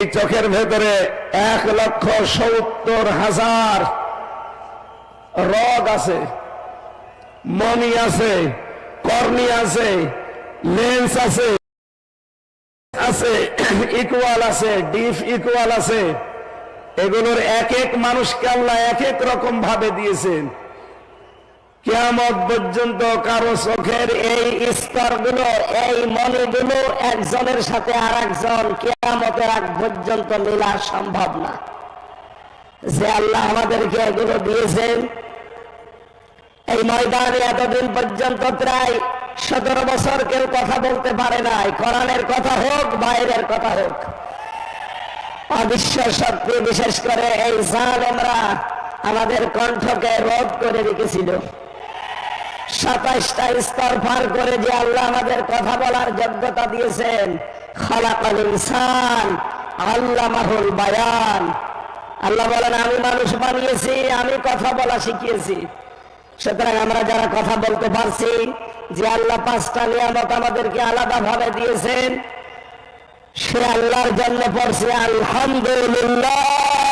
চোখের ভেতরে এক লক্ষ সত্তর হাজার রগ আছে মনি আছে, কর্নি আছে, লেন্স আছে আছে ইকুয়াল আছে ডিফ ইকুয়াল আছে। এগুলোর এক এক মানুষকে আল্লাহ এক এক রকম ভাবে দিয়েছেন। কেয়ামত পর্যন্ত কারও চোখের এই স্তরগুলো এই মনিগুলো একজনের সাথে আর একজন কেয়ামতের আগ পর্যন্ত মিলা সম্ভব না। যে আল্লাহ আমাদেরকে এগুলো দিয়েছেন, এই ময়দানে এতদিন পর্যন্ত প্রায় সতেরো বছর কেউ কথা বলতে পারে নাই, কোরআনের কথা হোক, বাইরের কথা হোক। অবিশ্ব শক্তি বিশেষ করে এই জালেমরা আমাদের কণ্ঠকে রোধ করে রেখেছিল। সাতাইশটা স্তর পার করে যে আল্লাহ আমাদের কথা বলার যোগ্যতা দিয়েছেন। খালাকাল ইনসান আল্লাহ মাহুল বায়ান। আল্লাহ বলেন, আমি মানুষ বানিয়েছি, আমি কথা বলা শিখিয়েছি। সুতরাং আমরা যারা কথা বলতে পারছি, যে আল্লাহ পাঁচটা নিয়ামত আমাদেরকে আলাদা ভাবে দিয়েছেন, সে আল্লাহর জন্য পড়ছে, আলহামদুলিল্লাহ।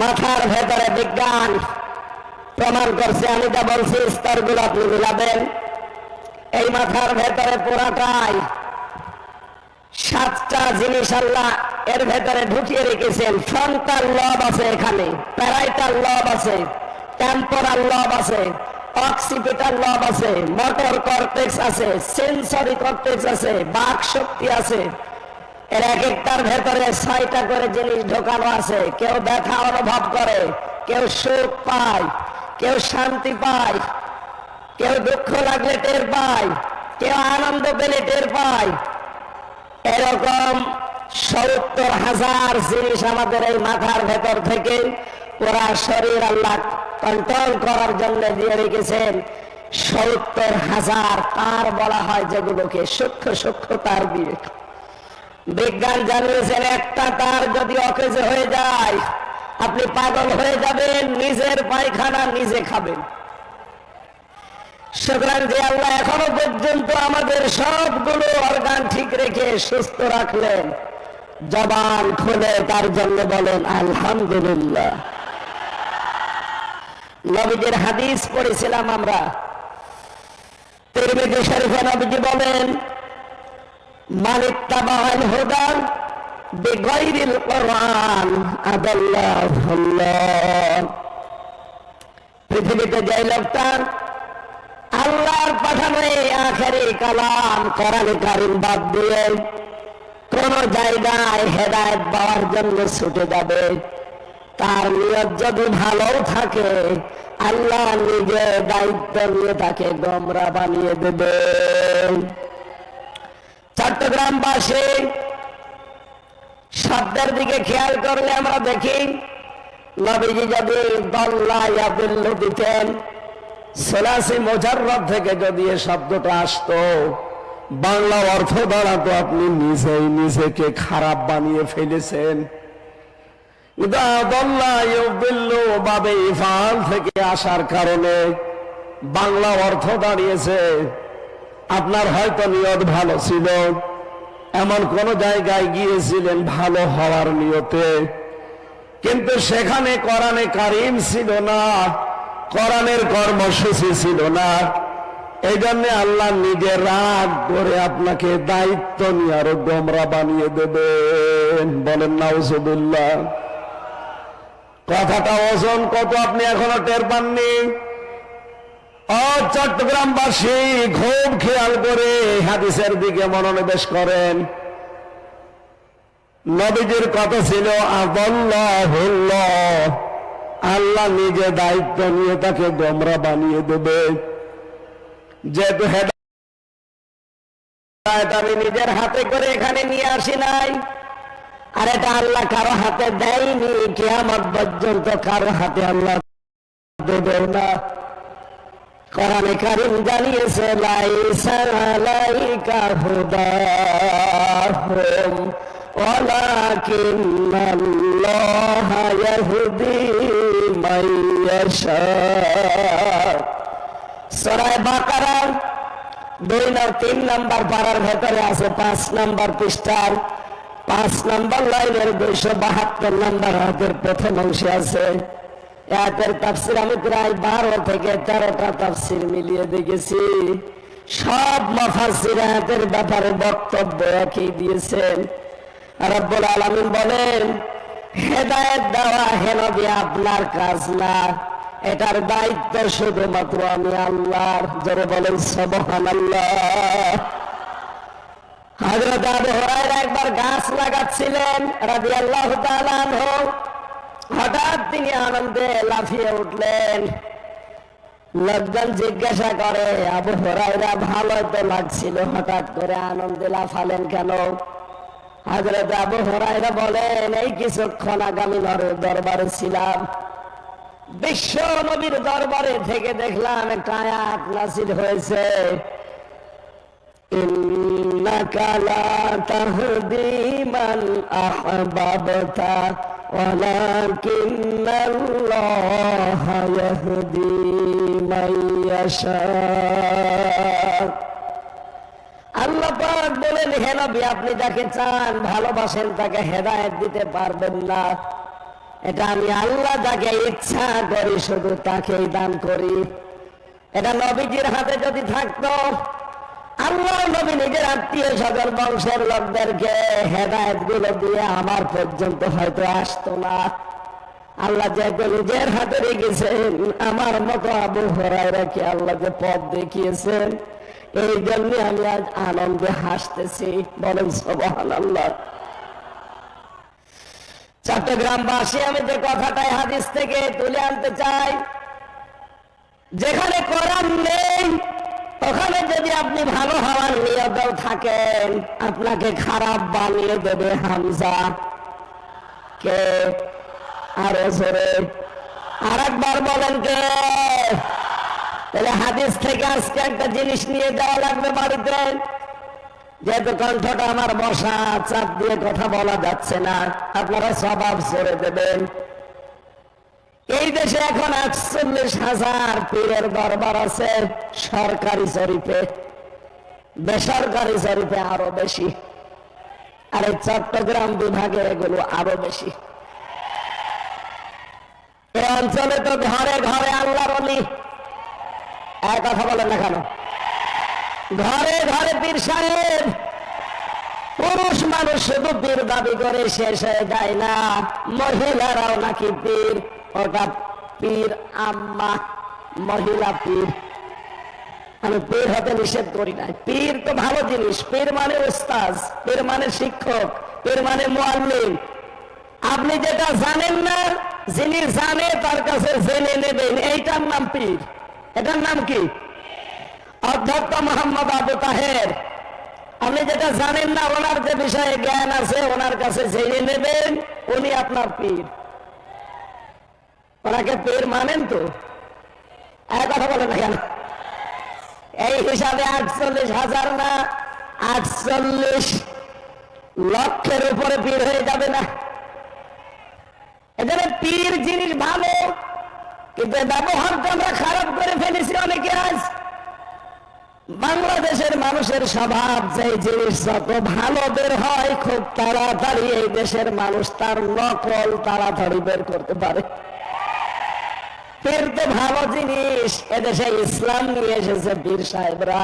মাথার ভেতরে বিজ্ঞান প্রমাণ করছে, আমি যা বলছি স্তরগুলো আপনি মিলাবেন এই মাথার ভেতরে পুরাটাই সাতটা জিনিস আল্লাহ এর ভেতরে ঢুকিয়ে রেখেছেন। ফ্রন্টাল লব আছে এখানে প্যারাইটাল লব আছে টেম্পোরাল লব আছে অক্সিপিটাল লব আছে মোটর কর্টেক্স আছে সেন্সরি কর্টেক্স আছে, বাক শক্তি আছে। এর এক একটার ভেতরে ছয়টা করে জিনিস ঢোকানো আছে। কেউ ব্যথা অনুভব করে, কেউ সুখ পায়, কেউ শান্তি পায়, কেউ দুঃখ লাগলে টের পায়, কেউ আনন্দ পেলে টের পায়। এরকম সত্তর হাজার জিনিস আমাদের এই মাথার ভেতর থেকে ওরা শরীর আল্লাহ কন্ট্রোল করার জন্য দিয়ে রেখেছেন। সত্তর হাজার তার বলা হয় যেগুলোকে সূক্ষ্ম সূক্ষ্ম তার দিয়ে। বিজ্ঞান জানিয়েছেন, একটা তার যদি অকেজ হয়ে যায়, আপনি পাগল হয়ে যাবেন, নিজের পায়খানা নিজে খাবেন। সুতরাং যে আল্লাহ এখনও পর্যন্ত আমাদের সবগুলো অর্গান ঠিক রেখে সুস্থ রাখলেন, জবান খুলে তার জন্য বলেন, আলহামদুলিল্লাহ। নবীজির হাদিস পড়েছিলাম আমরা। তিরমিজি শরীফে নবীজি বলেন মানিত্তাবাহাল হুদান বিগৈরিল কোরআন আদাল্লাহ পৃথিবীতে যে লোকটা আল্লাহর পাঠানো আখেরি কালাম কোরআন কারিম বাদ দিয়ে কোন জায়গায় হেদায়ত পাওয়ার জন্য ছুটে যাবে। তার নিয়ত যদি ভালো থাকে, আল্লাহ নিজে দায়িত্ব নিয়ে তাকে গমরা বানিয়ে দেবে। চট্টগ্রামবাসী শব্দের দিকে খেয়াল করলে আমরা দেখি, নবীজি যদি দল্লাইয়াবিল্ল দিতেন, সোলাসি মোজাররব থেকে যদি এ শব্দটা আসতো, বাংলা অর্থ দাঁড়াতো আপনি নিজেই নিজেকে খারাপ বানিয়ে ফেলেছেন। থেকে আসার কারণে বাংলা অর্থ দাঁড়িয়েছে। আপনার হয়তো নিয়ত ভালো ছিল। এমন কোন জায়গায় গিয়েছিলেন ভালো হওয়ার নিয়তে। কিন্তু সেখানে কোরআনে কারিম ছিল না, কোরআনের কর্মসূচি ছিল না। এই জন্য আল্লাহ নিজে রাগ করে আপনাকে দায়িত্ব নিয়ে আরও গোমরা বানিয়ে দেবেন। বলেন, নাউজুবিল্লাহ। কথাটা ওজন কত আপনি এখনও টের পাননি? চট্টগ্রামবাসী খুব খেয়াল করে হাদিসের দিকে মনোনিবেশ করেন। নবীজির কথা ছিল আল্লাহ নিজে দায়িত্ব নিয়ে তাকে গোমরা বানিয়ে দেবে। যেহেতু হেদায়ত আমি নিজের হাতে করে এখানে নিয়ে আসি নাই, আর এটা আল্লাহ কারও হাতে দেয়নি, কেয়ামত পর্যন্ত কারও হাতে আল্লাহ দেবেও না। কোরআনে কারিম জানিয়েছে লাইসা লাইকা হুদাহুম ولكن الله يهدي من يشاء সূরা বাকারা দুই না তিন নাম্বার পাড়ার ভেতরে আছে পাঁচ নাম্বার পৃষ্ঠার পাঁচ নাম্বার লাইনের দুইশো বাহাত্তর নাম্বার হাতের প্রথম অংশে আছে এতের তাফসির আমি প্রায় বারো থেকে তেরোটা তাফসির মিলিয়ে দেখেছি। সব মফাসির হাতের ব্যাপারে বক্তব্য একই দিয়েছেন। রব্বুল আলমিন বলেন, হেদায়ত দেওয়া হেনবি আপনার কাজ না, এটার দায়িত্ব শুধুমাত্র আমি আল্লাহর। জোরে বলেন সবহান আল্লাহ একবার গাছ লাগাচ্ছিলেন, রাদিয়াল্লাহু তাআলা আনহু। হঠাৎ তিনি আনন্দে লাফিয়ে উঠলেন। লোকজন জিজ্ঞাসা করে, আবু হরাইরা ভালো তো লাগছিল হঠাৎ করে আনন্দে লাফালেন কেন? হাজরত আবু হরাইরা বলেন, এই কিছুক্ষণ আগামী দরবারে ছিলাম। বিশ্ব নবীর দরবারে থেকে দেখলাম একটা আয়াত নাসির হয়েছে। ইন্নাকা লা তাহদি মান আহবাবতা ولكن الله يهدي من يشاء আল্লাহ পাক বলেন হে নবী আপনি যাকে চান ভালোবাসেন তাকে হেদায়েত দিতে পারবেন না এটা আমি আল্লাহ যাকে ইচ্ছা করি শুধু তাকেই দান করি এটা নবীজির হাতে যদি থাকতো আল্লাহ নবী নিজের আত্মীয় সকল বংশের লোকদেরকে হেদায়তগুলো দিয়ে আমার পর্যন্ত হয়তো আসতো না। আল্লাহ যেহেতু নিজের হাতে রেখেছেন, আমার মতো আবু হরাই রেখে আল্লাহ যে পথ দেখিয়েছেন? এই জন্য আমি আজ আনন্দে হাসতেছি। বলেন সবহান আল্লাহ চট্টগ্রামবাসী, আমি যে কথাটাই হাদিস থেকে তুলে আনতে চাই, যেখানে কোরআন নেই ওখানে যদি আপনি ভালো হওয়ার নিয়তেও থাকেন, আপনাকে খারাপ বানিয়ে দেবে হামজা। কে? আরও জোরে। আর একবার বলেন কে? তাহলে হাদিস থেকে আজকে একটা জিনিস নিয়ে যাওয়া লাগবে বাড়িতে। যেহেতু কণ্ঠটা আমার বসা, চাপ দিয়ে কথা বলা যাচ্ছে না, আপনারা স্বভাব ছেড়ে দেবেন। এই দেশে এখন আটচল্লিশ হাজার পীরের দরবার আছে, সরকারি জরিপে, বেসরকারি জরিপে আরও বেশি, আর এই চট্টগ্রাম বিভাগে এগুলো আরও বেশি। এই অঞ্চলে তো ঘরে ঘরে আল্লাহর অলি এক কথা বলেন না কেন? ঘরে ঘরে পীর সাহেব, পুরুষ মানুষ শুধু পীর দাবি করে শেষ হয়ে যায় না, মহিলারাও নাকি পীর। পীর আম্মা, মহিলা পীর। আমি পীর হতে নিষেধ করি না পীর তো ভালো জিনিস। পীর মানে উস্তাজ পীর মানে শিক্ষক, পীর মানে মোয়াল্লিম আপনি যেটা জানেন না, যিনি জানে তার কাছে জেনে নেবেন। এইটার নাম পীর। এটার নাম কি? অধ্যক্ষ মোহাম্মদ আবু তাহের। আপনি যেটা জানেন না, ওনার যে বিষয়ে জ্ঞান আছে, ওনার কাছে জেনে নেবেন। উনি আপনার পীর। ওনাকে পীর মানেন তো? এক কথা বলেন না কেন? এই হিসাবে আটচল্লিশ হাজার না, আটচল্লিশ লক্ষের উপরে পীর হয়ে যাবে না। এখানে পীর জিনিস ভালো, কিন্তু ব্যবহারটা আমরা খারাপ করে ফেলেছি অনেকে আজ। বাংলাদেশের মানুষের স্বভাব যে জিনিস যত ভালো বের হয়, খুব তাড়াতাড়ি এই দেশের মানুষ তার নকল তাড়াতাড়ি বের করতে পারে। পীর তো ভালো জিনিস। এদেশে ইসলাম নিয়ে এসেছে পীর সাহেবরা।